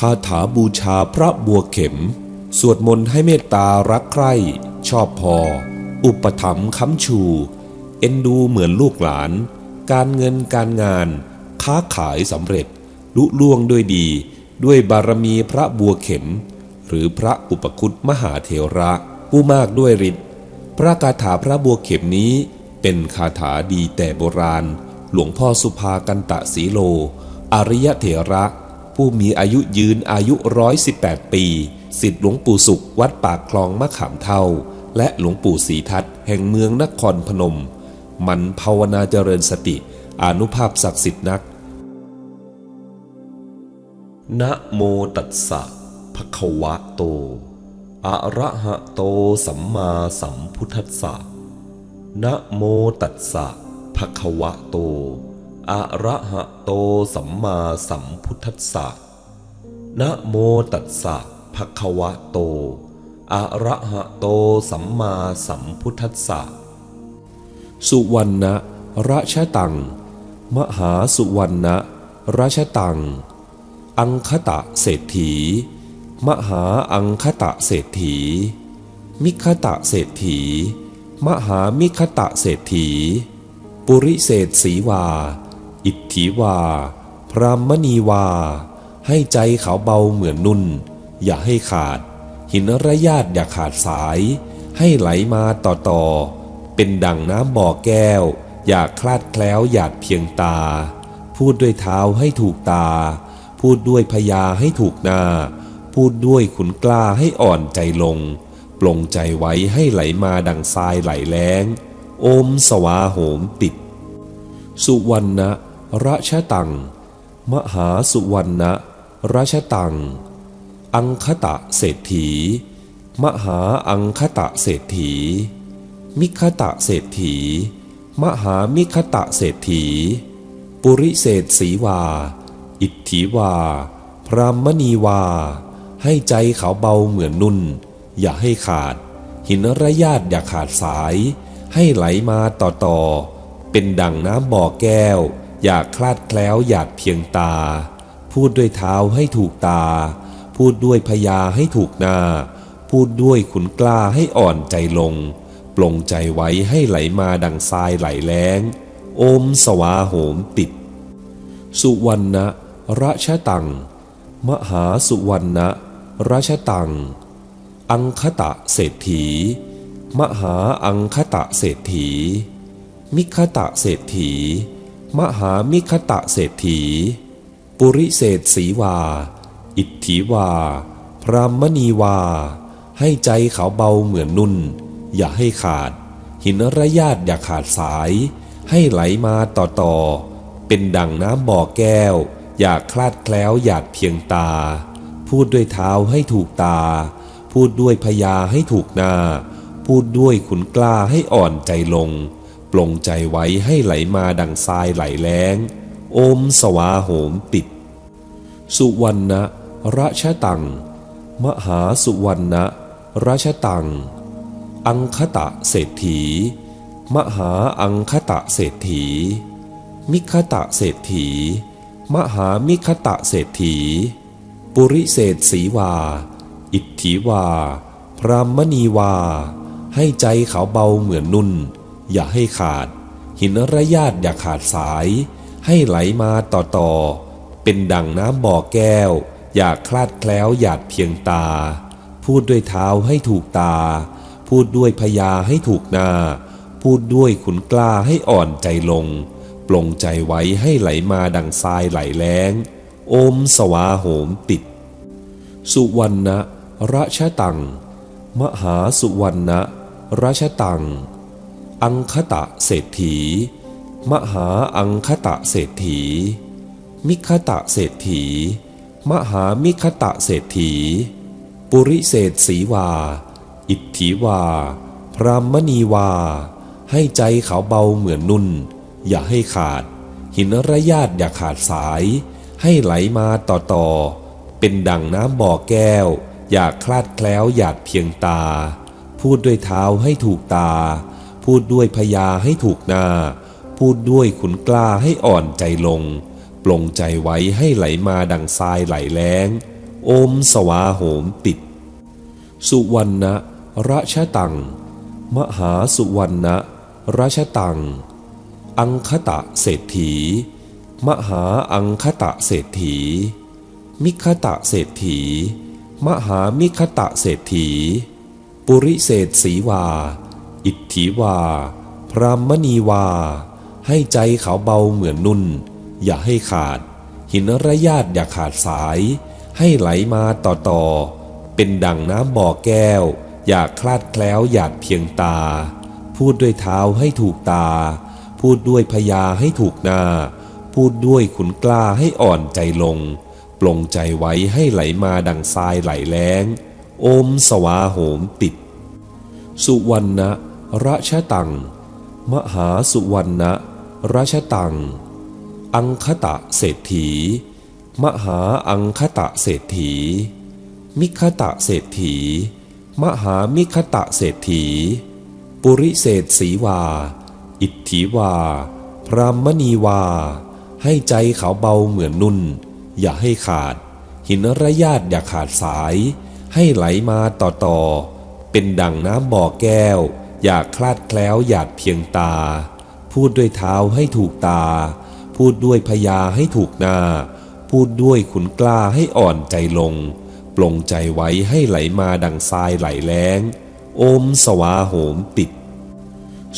คาถาบูชาพระบัวเข็ม สวดมนต์ให้เมตตารักใคร่ชอบพอ อุปถัมภ์ค้ำชู เอ็นดูเหมือนลูกหลาน การเงินการงาน ค้าขายสำเร็จ ลุล่วงด้วยดี ด้วยบารมีพระบัวเข็ม หรือพระอุปคุตมหาเถระผู้มากด้วยฤทธิ์พระคาถาพระบัวเข็มนี้เป็นคาถาดีแต่โบราณ หลวงพ่อสุภากันตะสีโล อริยเถระ ผู้มีอายุยืนอายุร้อยสิบแปดปี สิทธิหลวงปู่สุขวัดปากคลองมะขามเท่า และหลวงปู่ศรีทัตแห่งเมืองนครพนม มันภาวนาเจริญสติ อนุภาพศักดิ์สิทธิ์นัก นะโมตัสสะภะคะวะโต อะระหะโตสัมมาสัมพุทธัสสะนะโมตัสสะภะคะวะโต อะระหะโตสัมมาสัมพุทธัสสะนะโมตัสสะภะคะวะโตอะระหะโตสัมมาสัมพุทธัสสะสุวรรณะราชตัง มหาสุวรรณะราชตัง อังคตะเศรษฐี มหาอังคตะเศรษฐี มิคตะเศรษฐี มหามิคตะเศรษฐี ปุริเศษสีวา อิทธิวา พรามณีวา ให้ใจเขาเบาเหมือนนุ่น อย่าให้ขาด หินระยาดอย่าขาดสาย ให้ไหลมาต่อต่อ เป็นดังน้ำบ่อแก้ว อย่าคลาดแคล้วหยาดเพียงตา พูดด้วยเท้าให้ถูกตา พูดด้วยพยาให้ถูกหน้าพูดด้วยขุนกล้าให้อ่อนใจลง ปลงใจไว้ให้ไหลมาดังทรายไหลแล้งโอมสวาโหมติด สุวรรณะ ราชตัง มหาสุวรรณราชตัง อังคตะเศรษฐี มหาอังคตะเศรษฐี มิคตะเศรษฐี มหามิคตะเศรษฐี ปุริเศษสีวา อิทธิวา พรามณีวา ให้ใจเขาเบาเหมือนนุ่น อย่าให้ขาด หินระยาดอย่าขาดสาย ให้ไหลมาต่อต่อเป็นดังน้ำบ่อแก้ว อย่าคลาดแคล้วหยาดเพียงตา พูดด้วยเท้าให้ถูกตา พูดด้วยพยาให้ถูกหน้าพูดด้วยขุนกล้าให้อ่อนใจลง ปลงใจไว้ให้ไหลมาดังทรายไหลแล้งโอมสวาโหมติด สุวรรณราชตัง มหาสุวรรณราชตัง อังคตะเศรษฐี มหาอังคตะเศรษฐี มิคตะเศรษฐี มหามิคตะเศรษฐี ปุริเศษสีวา อิทธิวา พรามณีวา ให้ใจเขาเบาเหมือนนุ่น อย่าให้ขาด หินระยาดอย่าขาดสาย ให้ไหลมาต่อต่อ เป็นดังน้ำบ่อแก้ว อย่าคลาดแคล้วหยาดเพียงตา พูดด้วยเท้าให้ถูกตา พูดด้วยพยาให้ถูกนา พูดด้วยขุนกล้าให้อ่อนใจลง ปลงใจไว้ให้ไหลมาดังทรายไหลแล้ง โอมสวาโหมติด สุวรรณราชตัง มหาสุวรรณราชตัง อังคตะเศรษฐี มหาอังคตะเศรษฐี มิคตะเศรษฐี มหามิคตะเศรษฐี ปุริเศษสีวา อิทธิวา พรามณีวา ให้ใจเขาเบาเหมือนนุ่น อย่าให้ขาด หินระยาดอย่าขาดสาย ให้ไหลมาต่อต่อเป็นดังน้ำบ่อแก้ว อย่าคลาดแคล้วหยาดเพียงตา พูดด้วยเท้าให้ถูกตา พูดด้วยพยาให้ถูกนา พูดด้วยขุนกล้าให้อ่อนใจลง ปลงใจไว้ให้ไหลมาดังทรายไหลแล้งโอมสวาโหมติด สุวรรณราชตัง มหาสุวรรณราชตัง อังคตะเศรษฐี มหาอังคตะเศรษฐี มิคตะเศรษฐี มหามิคตะเศรษฐี ปุริเศษสีวา อิทธิวา พรามณีวา ให้ใจเขาเบาเหมือนนุ่น อย่าให้ขาด หินระยาดอย่าขาดสาย ให้ไหลมาต่อต่อ เป็นดังน้ำบ่อแก้ว อย่าคลาดแคล้วหยาเพียงตา พูดด้วยเท้าให้ถูกตา พูดด้วยพยาให้ถูกนา พูดด้วยขุนกล้าให้อ่อนใจลง ปลงใจไว้ให้ไหลมาดังทรายไหลแล้ง โอมสวาโหมติด สุวรรณะราชตัง มหาสุวรรณะราชตัง อังคตะเศรษฐี มหาอังคตะเศรษฐี มิคตะเศรษฐี มหามิคตะเศรษฐี ปุริเศษสีวา อิทธิวา พรามณีวา ให้ใจเขาเบาเหมือนนุ่น อย่าให้ขาด หินระยาดอย่าขาดสาย ให้ไหลมาต่อต่อ เป็นดังน้ำบ่อแก้ว อย่าคลาดแคล้วหยาดเพียงตา พูดด้วยเท้าให้ถูกตา พูดด้วยพยาให้ถูกหน้าพูดด้วยขุนกล้าให้อ่อนใจลง ปลงใจไว้ให้ไหลมาดังทรายไหลแล้ง โอมสวาโหมติด สุวรรณะ ราชตัง มหาสุวรรณราชตัง อังคตะเศรษฐี มหาอังคตะเศรษฐี มิคตะเศรษฐี มหามิคตะเศรษฐี ปุริเศษสีวา อิทธิวา พรามณีวา ให้ใจเขาเบาเหมือนนุ่น อย่าให้ขาด หินระยาดอย่าขาดสาย ให้ไหลมาต่อต่อเป็นดังน้ำบ่อแก้ว อย่าคลาดแคล้วหยาเพียงตา พูดด้วยเท้าให้ถูกตา พูดด้วยพยาให้ถูกหน้าพูดด้วยขุนกล้าให้อ่อนใจลง ปลงใจไว้ให้ไหลมาดังทรายไหลแล้งโอมสวาโหมติด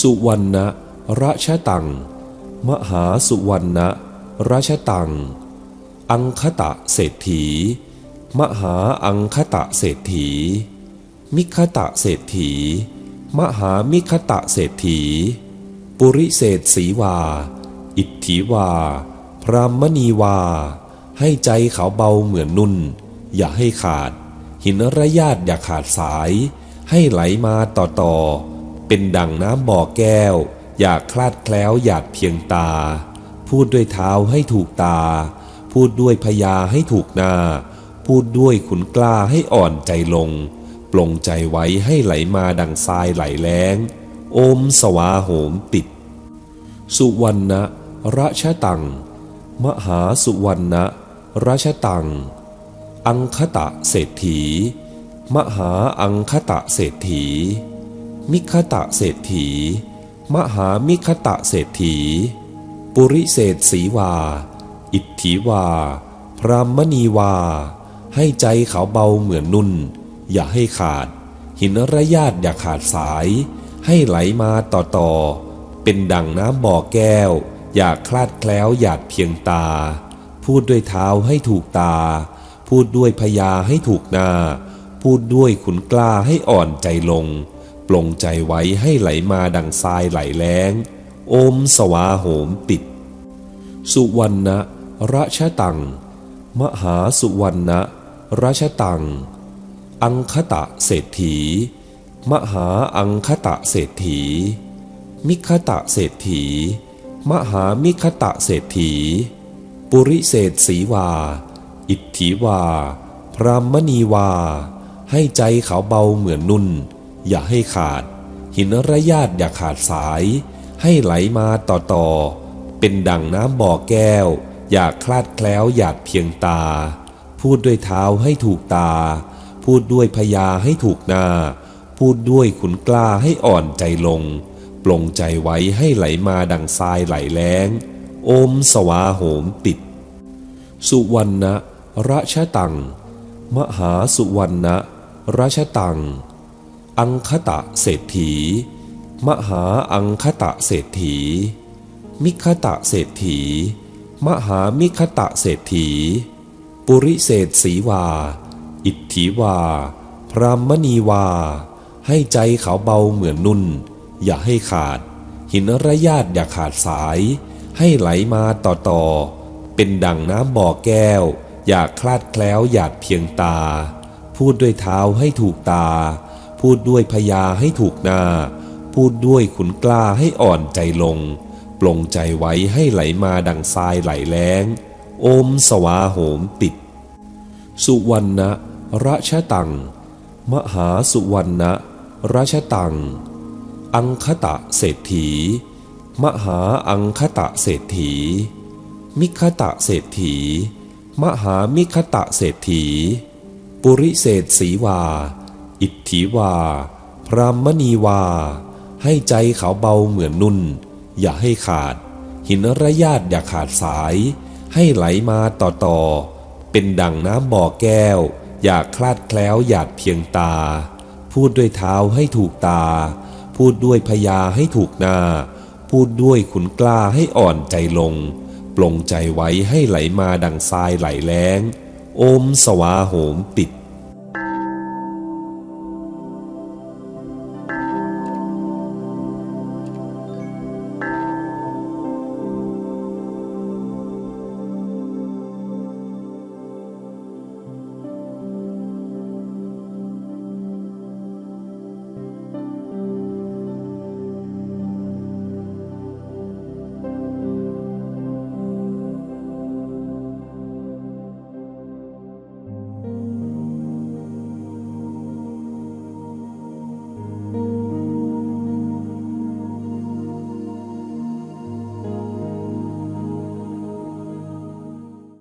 สุวรรณราชตัง มหาสุวรรณราชตัง อังคตะเศรษฐี มหาอังคตะเศรษฐี มิคตะเศรษฐี มหามิคตะเศรษฐี ปุริเศษสีวา อิทธิวา พรามณีวา ให้ใจเขาเบาเหมือนนุ่น อย่าให้ขาด หินระยาดอย่าขาดสาย ให้ไหลมาต่อต่อ เป็นดังน้ำบ่อแก้ว อย่าคลาดแคล้วหยาดเพียงตา พูดด้วยเท้าให้ถูกตา พูดด้วยพยาให้ถูกนา พูดด้วยขุนกล้าให้อ่อนใจลง ปลงใจไว้ให้ไหลมาดังทรายไหลแล้ง โอมสวาโหมติด สุวรรณราชตัง มหาสุวรรณราชตัง อังคตะเศรษฐี มหาอังคตะเศรษฐี มิคตะเศรษฐี มหามิคตะเศรษฐี ปุริเศษสีวา อิทธิวา พรามณีวา ให้ใจเขาเบาเหมือนนุ่น อย่าให้ขาด หินระยาดอย่าขาดสาย ให้ไหลมาต่อต่อเป็นดังน้ำบ่อแก้ว อย่าคลาดแคล้วหยาดเพียงตา พูดด้วยเท้าให้ถูกตา พูดด้วยพยาให้ถูกนา พูดด้วยขุนกล้าให้อ่อนใจลง ปลงใจไว้ให้ไหลมาดังทรายไหลแล้งโอมสวาโหมติด สุวรรณราชตัง มหาสุวรรณราชตัง อังคตะเศรษฐี มหาอังคตะเศรษฐี มิคตะเศรษฐี มหามิคตะเศรษฐี ปุริเศษสีวา อิทธิวา พรามณีวา ให้ใจเขาเบาเหมือนนุ่น อย่าให้ขาด หินระยาดอย่าขาดสาย ให้ไหลมาต่อต่อ เป็นดังน้ำบ่อแก้ว อย่าคลาดแคล้วหยาเพียงตา พูดด้วยเท้าให้ถูกตา พูดด้วยพยาให้ถูกนา พูดด้วยขุนกล้าให้อ่อนใจลง ปลงใจไว้ให้ไหลมาดังทรายไหลแล้ง โอมสวาโหมติด สุวรรณะราชตัง มหาสุวรรณะราชตัง อังคตะเศรษฐี มหาอังคตะเศรษฐี มิคตะเศรษฐี มหามิคตะเศรษฐี ปุริเศษสีวา อิทธิวา พรามณีวา ให้ใจเขาเบาเหมือนนุ่น อย่าให้ขาด หินระยาดอย่าขาดสาย ให้ไหลมาต่อต่อ เป็นดังน้ำบ่อแก้ว อย่าคลาดแคล้วหยาดเพียงตา พูดด้วยเท้าให้ถูกตา พูดด้วยพยาให้ถูกหน้าพูดด้วยขุนกล้าให้อ่อนใจลง ปลงใจไว้ให้ไหลมาดังทรายไหลแล้ง โอมสวาโหมติด สุวรรณะ ราชตัง มหาสุวรรณราชตัง อังคตะเศรษฐี มหาอังคตะเศรษฐี มิคตะเศรษฐี มหามิคตะเศรษฐี ปุริเศษฐีวา อิทธิวา พรามณีวา ให้ใจเขาเบาเหมือนนุ่น อย่าให้ขาด หินระยาดอย่าขาดสาย ให้ไหลมาต่อต่อเป็นดั่งน้ำบ่อแก้ว อย่าคลาดแคล้วหยาดเพียงตา พูดด้วยเท้าให้ถูกตา พูดด้วยพยาให้ถูกหน้าพูดด้วยขุนกล้าให้อ่อนใจลง ปลงใจไว้ให้ไหลมาดังทรายไหลแล้ง โอมสวาโหมติด